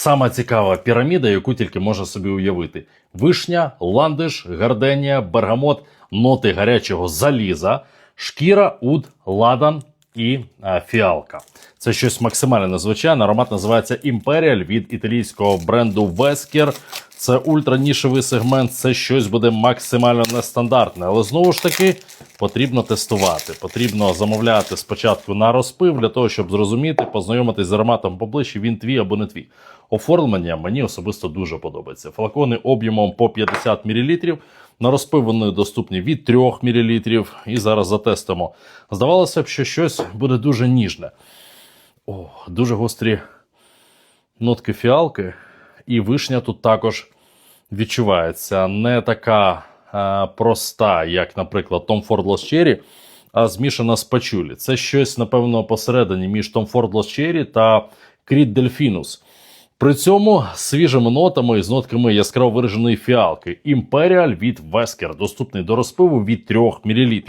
Сама цікава піраміда, яку тільки можна собі уявити: вишня, ландиш, гарденія, бергамот, ноти гарячого заліза, шкіра, уд, ладан і е, фіалка. Це щось максимально незвичайне. Аромат називається Imperial від італійського бренду Вескер. Це ультранішевий сегмент, це щось буде максимально нестандартне. Але знову ж таки потрібно тестувати. Потрібно замовляти спочатку на розпив для того, щоб зрозуміти, познайомитись з ароматом поближче, він твій або не твій. Оформлення мені особисто дуже подобається. Флакони об'ємом по 50 мл. На розпив вони доступні від 3 мл. І зараз затестимо. Здавалося б, що щось буде дуже ніжне. О, дуже гострі нотки фіалки, і вишня тут також відчувається. Не така е, проста, як, наприклад, Tom Ford Lost Cherry, а змішана з пачулі. Це щось, напевно, посередині між Tom Ford Lost Cherry та Creed Delfinus. При цьому свіжими нотами і з нотками яскраво вираженої фіалки Imperial від Wesker, доступний до розпиву від 3 мл.